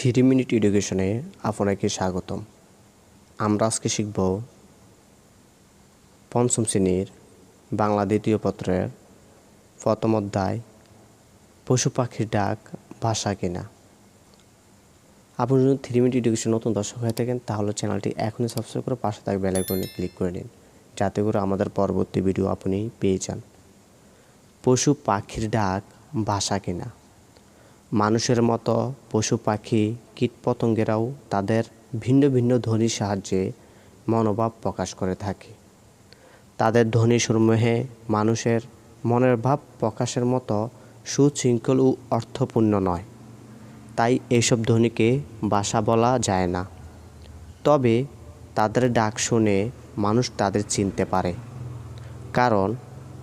Three minute এডুকেশনে আপনাকে স্বাগতম। আমরা আজকে শিখব পঞ্চম শ্রেণির বাংলা দ্বিতীয় পত্রের প্রথম অধ্যায়, পশু পাখির ডাক ভাষা কিনা। আপনি যদি থ্রি মিনিট এডুকেশন নতুন দর্শক হয়ে থাকেন, তাহলে চ্যানেলটি এখনই সাবস্ক্রাইব করে পাশে থাকা বেল আইকনে ক্লিক করে নিন, যাতে করে আমাদের পরবর্তী ভিডিও আপনি পেয়ে যান। পশু পাখির ডাক ভাষা কিনা? মানুষের মতো পশু পাখি, কীটপতঙ্গেরাও তাদের ভিন্ন ভিন্ন ধ্বনির সাহায্যে মনোভাব প্রকাশ করে থাকে। তাদের ধ্বনি সমূহে মানুষের মনের ভাব প্রকাশের মতো সুশৃঙ্খল ও অর্থপূর্ণ নয়। তাই এইসব ধ্বনিকে বাসা বলা যায় না। তবে তাদের ডাক শুনে মানুষ তাদের চিনতে পারে। কারণ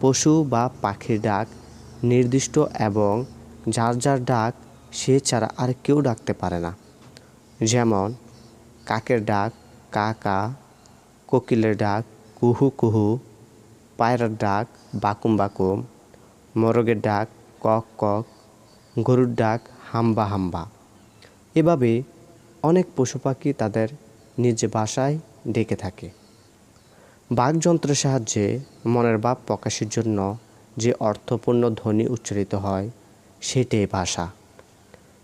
পশু বা পাখির ডাক নির্দিষ্ট এবং যার যার ডাক সে ছাড়া আর কেউ ডাকতে পারে না। যেমন, কাকের ডাক কা কা কোকিলের ডাক কুহু কুহু, পায়রার ডাক বাকুম বাকুম, মোরগের ডাক কক কক, গরুর ডাক হাম্বা হাম্বা। এভাবে অনেক পশু পাখি তাদের নিজ বাসায় ডেকে থাকে। বাকযন্ত্রের সাহায্যে মনের ভাব প্রকাশের জন্য যে অর্থপূর্ণ ধ্বনি উচ্চারিত হয় সেটাই ভাষা,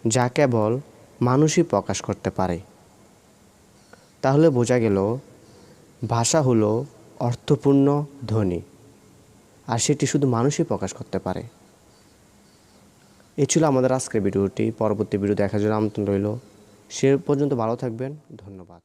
যা কেবল মানুষই প্রকাশ করতে পারে। তাহলে বোঝা গেল, ভাষা হলো অর্থপূর্ণ ধ্বনি, আর সেটি শুধু মানুষই প্রকাশ করতে পারে। এ ছিল আমাদের আজকের ভিডিওটি। পরবর্তী ভিডিও দেখার জন্য আমন্ত্রণ রইল। সে পর্যন্ত ভালো থাকবেন। ধন্যবাদ।